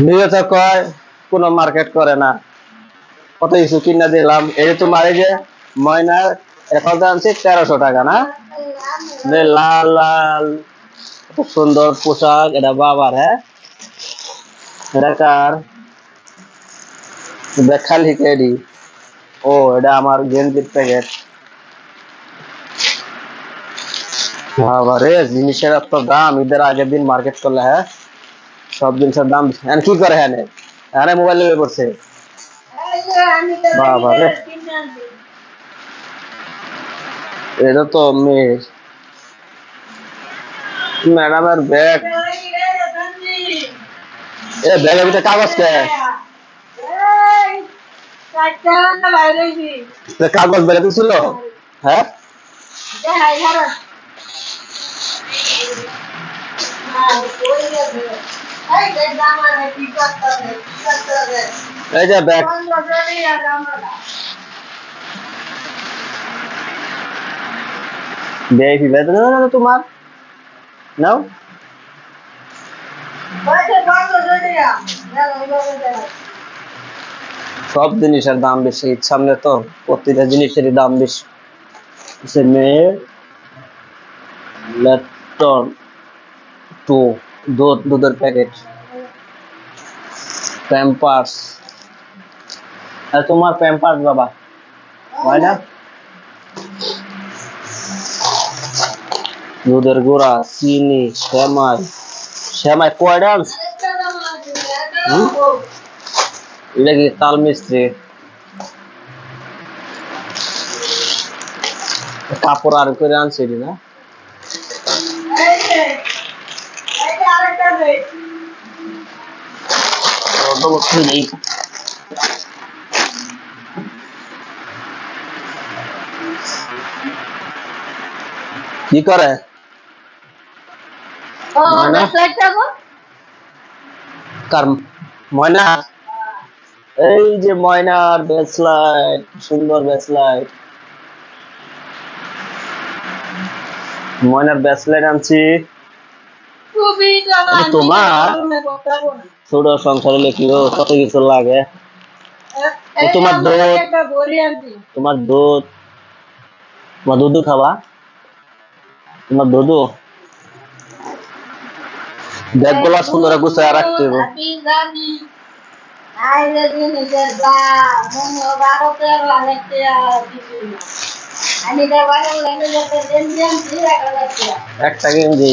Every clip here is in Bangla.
নিজে কয়, কোনো মার্কেট করে না। কত কিছু কিনা দিলাম। এই তোমার এই যে ময়নার এখন তো আনছি তেরোশো টাকা, না? লাল লাল। সুন্দর পোশাক, এটা বাবার হ্যাঁ? এটা কার? ও, এটা আমার গেঞ্জির প্যাকেট বাবা রে জিনিসের এত দাম, ঈদের আগের দিন মার্কেট করলে হ্যাঁ? সব জিনিসের দাম এখন কি করে হ্যাঁ হ্যাঁ মোবাইল লেগে পড়ছে। বাবা রে। এটা তো মেয়ে। ম্যাডামের ব্যাগ। এ, ব্যাগের ভিতরে কাগজ কে? কাগজ বেড়ে দিছিল হ্যাঁ? এই যে ব্যাগ। দেখি বেতন না তোমার? নাও। সব জিনিসের দাম বেশি সামনে তো প্রতিটা জিনিসেরই দাম বেশি। সে মেয়ে ল্যাপটপ টু। দুধ দুধের প্যাকেট প্যাম্পার্স আর তোমার প্যাম্পার্স বাবা হয় না দুধের গুঁড়া চিনি শ্যামাই শ্যামাই কয়টা আনছে? এটা কি তাল মিস্ত্রি কাপড় আর করে আনছে এটি কি করে? কার ময়না? এই যে ময়নার ব্যাসলাইট সুন্দর ব্যাসলাইট ময়নার ব্যাসলাইট আনছি। তোমার? ছোট সংসারে লেখিও কত কিছু লাগে? তোমার দুধ তোমার দুধ তোমার দুধ খাবা? তোমার দুধ? ব্যাগগুলো সুন্দর গুছায় রাখতে হবে। একটা গেঞ্জি।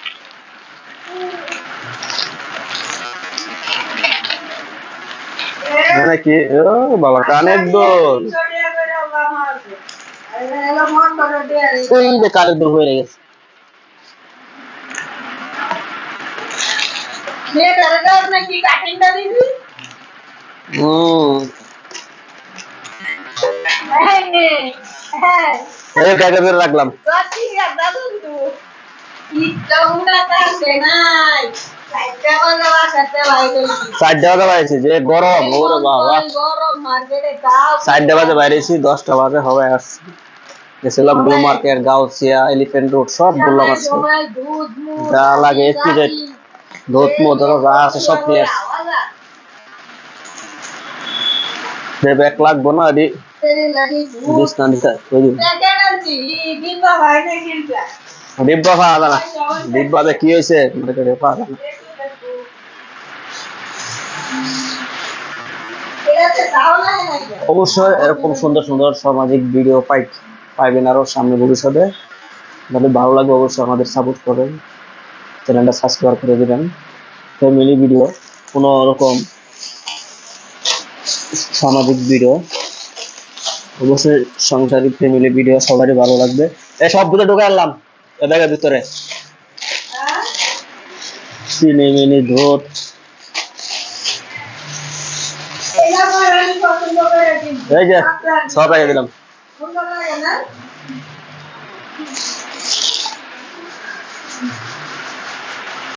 নাই এটা কি ও বাবা কানের দোল ওই যে কানের দোল হয়ে গেছে। নাকি হ্যাঁ। এই রাখলাম। কাটি দাদু তো ইচ্ছা উড়া তাতে নাই সাইডটা বন্ধ বাসাতে বাইরে চারটে বাজে বাইরেছি যে গরম ওরে বাবা। গরম মার্কেটে তাও চারটে বাজে বাইরেছি দশটা বাজে হবে আসছি গেছিলাম blue market Gausia elephant road সব বললাম আজকে সময় দুধ মুধ যা লাগে একটু যে দুধ মুধ যা আছে সব নিয়ে আসছি যে ব্যাগ লাগবো না এটি তেরে লাগি দুধ। দিস না দিস ওই দিন প্যাকেট আনছি কিনবা ভাই না কিনবা ডিব্বা পাওয়া না। ডিব্বাতে কি হয়েছে? মার্কেটে পাওয়া না। অবশ্যই এরকম সুন্দর সুন্দর সামাজিক ভিডিও পাই পাইবেন আরও সামনে ভবিষ্যতে। যদি ভালো লাগবে অবশ্যই আমাদের সাপোর্ট করবেন। চ্যানেলটা সাবস্ক্রাইব করে দিবেন। ফ্যামিলি ভিডিও কোনো রকম সামাজিক ভিডিও অবশ্যই সংসারিক ফ্যামিলি ভিডিও সবারই ভালো লাগবে। এই সব দুটো ঢুকে আনলাম এ ব্যাগের ভিতরে। হ্যাঁ? চিনি মিনি ধোত এটা আমার আমি পছন্দ করে কিনবো এই যে সব রেখে দিলাম। লাগে না